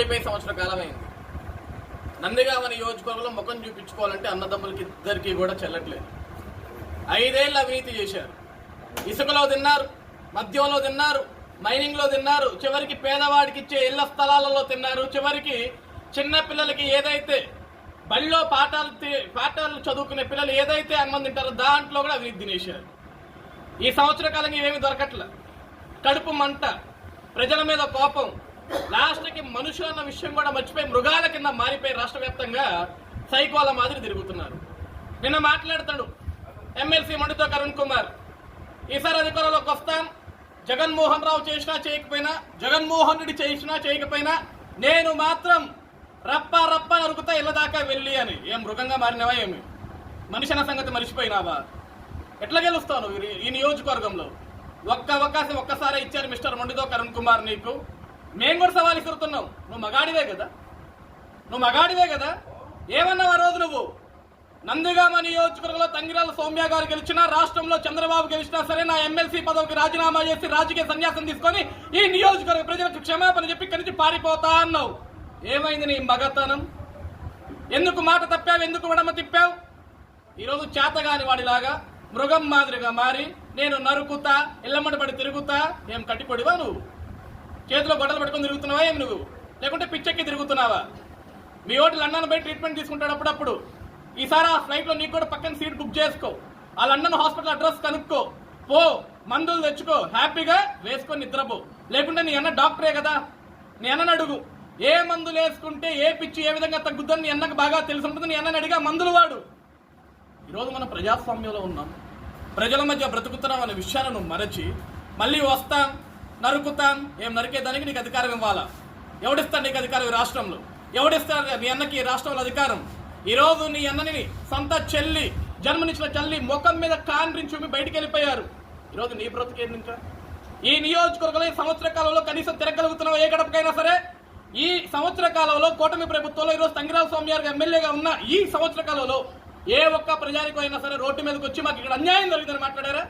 ఓడిపోయి సంవత్సర కాలమైంది. నందిగామ నియోజకవర్గంలో ముఖం చూపించుకోవాలంటే అన్నదమ్ములకి ఇద్దరికి కూడా చెల్లట్లేదు. ఐదేళ్ళు అవినీతి చేశారు. ఇసుకలో తిన్నారు మద్యంలో తిన్నారు మైనింగ్లో తిన్నారు చివరికి పేదవాడికి ఇచ్చే ఇళ్ళ స్థలాలలో తిన్నారు చివరికి చిన్న పిల్లలకి ఏదైతే బడిలో పాఠాలు పాఠాలు చదువుకునే పిల్లలు ఏదైతే అన్నం తింటారో దాంట్లో కూడా అవినీతి తినేశారు. ఈ సంవత్సర కాలంగా ఏమీ దొరకట్ల. కడుపు మంట ప్రజల మీద కోపం లాస్ట్కి మనుషులు అన్న విషయం కూడా మర్చిపోయి మృగాల కింద మారిపోయి రాష్ట్ర వ్యాప్తంగా సైకోల మాదిరి తిరుగుతున్నారు. నిన్న మాట్లాడతాడు ఎమ్మెల్సీ మండితో కరుణ్ కుమార్. ఈసారి అధికారంలోకి వస్తాం. జగన్మోహన్ రావు చేసినా చేయకపోయినా జగన్మోహన్ రెడ్డి చేసినా చేయకపోయినా నేను మాత్రం రప్ప రప్ప నరుకుతా ఇళ్ళ దాకా వెళ్ళి అని. ఏం మృగంగా మారినవా ఏమి? మనిషి అన్న సంగతి మర్చిపోయినావా? ఎట్లా గెలుస్తావు ఈ- నియోజకవర్గంలో? ఒక్క అవకాశం ఒక్కసారి ఇచ్చారు మిస్టర్ మండితో కరుణ్ కుమార్ నీకు. మేము కూడా సవాల్ ఇస్తున్నాం నువ్వు మగాడివే కదా. నువ్వు మగాడివే కదా. ఏమన్నావు ఆ రోజు నువ్వు? నందిగామ నియోజకవర్గంలో తంగిరాల సౌమ్య గారు గెలిచినా రాష్ట్రంలో చంద్రబాబు గెలిచినా సరే నా ఎమ్మెల్సీ పదవికి రాజీనామా చేసి రాజకీయ సన్యాసం తీసుకొని ఈ నియోజకవర్గ ప్రజలకు క్షమాపణ చెప్పి ఇక్కడి నుంచి పారిపోతా అన్నావు. ఏమైంది నీ మగతనం? ఎందుకు మాట తప్పావు? ఎందుకు వడమ తిప్పావు? ఈరోజు చేతగాని వాడిలాగా మృగం మాదిరిగా మారి నేను నరుకుతా ఇళ్ళమ్మడి పడి తిరుగుతా ఏం కట్టిపడివా నువ్వు? చేతిలో గొడవలు పట్టుకొని తిరుగుతున్నావా ఏం నువ్వు? లేకుంటే పిచ్చెక్కి తిరుగుతున్నావా? మీ ఓటు లండన్ పోయి ట్రీట్మెంట్ తీసుకుంటాడు అప్పుడప్పుడు ఈసారి ఆ ఫ్లైట్లో నీకు కూడా పక్కన సీట్ బుక్ చేసుకో. ఆ లండన్ హాస్పిటల్ అడ్రస్ కనుక్కో. పో మందులు తెచ్చుకో. హ్యాపీగా వేసుకొని నిద్రపో. లేకుంటే నీ అన్న డాక్టరే కదా? నీ అన్నని అడుగు. ఏ మందులు వేసుకుంటే ఏ పిచ్చి ఏ విధంగా తగ్గుద్దని నీ అన్నకు బాగా తెలిసి ఉంటుంది. నీ అన్నని అడిగా మందులు వాడు. ఈరోజు మనం ప్రజాస్వామ్యంలో ఉన్నాం. ప్రజల మధ్య బ్రతుకుతున్నాం అనే విషయాలను మరచి మళ్ళీ వస్తాం. నరుకుతాం ఏం నరికేదానికి నీకు అధికారం ఇవ్వాలా? ఎవడిస్తాడు నీకు అధికారం ఈ రాష్ట్రంలో? ఎవడిస్తాడు నీ అన్నకి ఈ రాష్ట్రంలో అధికారం? ఈరోజు నీ అన్నని సొంత చెల్లి జన్మనిచ్చిన చెల్లి ముఖం మీద కాండ్రించి చూపి బయటికి వెళ్ళిపోయారు. ఈరోజు నీ బ్రతుకేంది ఇంకా? ఈ నియోజకవర్గంలో ఈ సంవత్సర కాలంలో కనీసం తిరగలుగుతున్నావు ఏ గడపకైనా సరే? ఈ సంవత్సర కాలంలో కూటమి ప్రభుత్వంలో ఈరోజు తంగిరాల స్వామి గారు ఎమ్మెల్యేగా ఉన్న ఈ సంవత్సర కాలంలో ఏ ఒక్క ప్రజానికైనా సరే రోడ్డు మీదకి వచ్చి మాకు ఇక్కడ అన్యాయం జరిగిందని మాట్లాడారా?